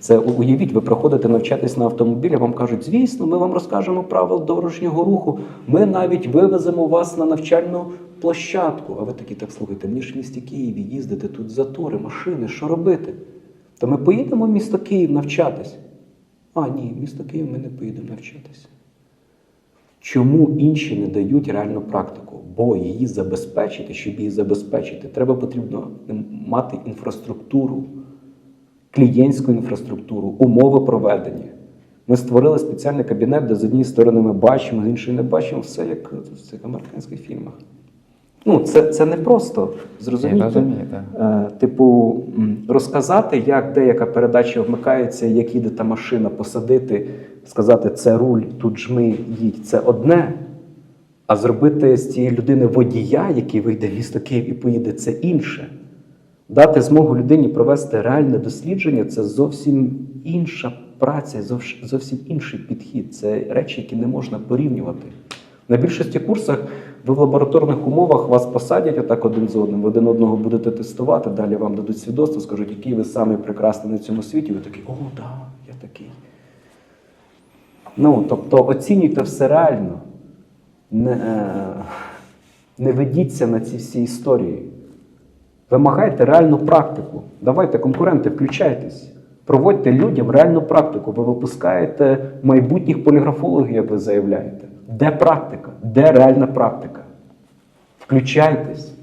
Це уявіть, ви приходите навчатись на автомобілі, вам кажуть, звісно, ми вам розкажемо правил дорожнього руху. Ми навіть вивеземо вас на навчальну площадку. А ви такі так слухайте, мені ж в місті Києві їздити, тут затори, машини, що робити? То ми поїдемо в місто Київ навчатись. А, ні, в місто Київ ми не поїдемо навчатись. Чому інші не дають реальну практику? Бо її забезпечити, щоб її забезпечити, треба потрібно мати інфраструктуру, клієнтську інфраструктуру, умови проведення. Ми створили спеціальний кабінет, де з однієї сторони ми бачимо, з іншої не бачимо, все як в цих американських фільмах. Ну, це, це не просто зрозуміти. Е, Типу, розказати, як деяка передача вмикається, як їде та машина, посадити, сказати, це руль, тут жми, їдь, це одне. А зробити з цієї людини водія, який вийде в місто Київ і поїде, це інше. Дати змогу людині провести реальне дослідження це зовсім інша праця, зовсім інший підхід. Це речі, які не можна порівнювати. На більшості курсах ви в лабораторних умовах вас посадять отак один з одним, один одного будете тестувати, далі вам дадуть свідоцтво, скажуть, який ви самий прекрасний на цьому світі. Ви такі, о, да, я такий. Ну, тобто оцінюйте все реально. Не, е, не ведіться на ці всі історії. Вимагайте реальну практику. Давайте, конкуренти, включайтесь. Проводьте людям реальну практику. Ви випускаєте майбутніх поліграфологів, як ви заявляєте. Де практика? Де реальна практика? Включайтесь.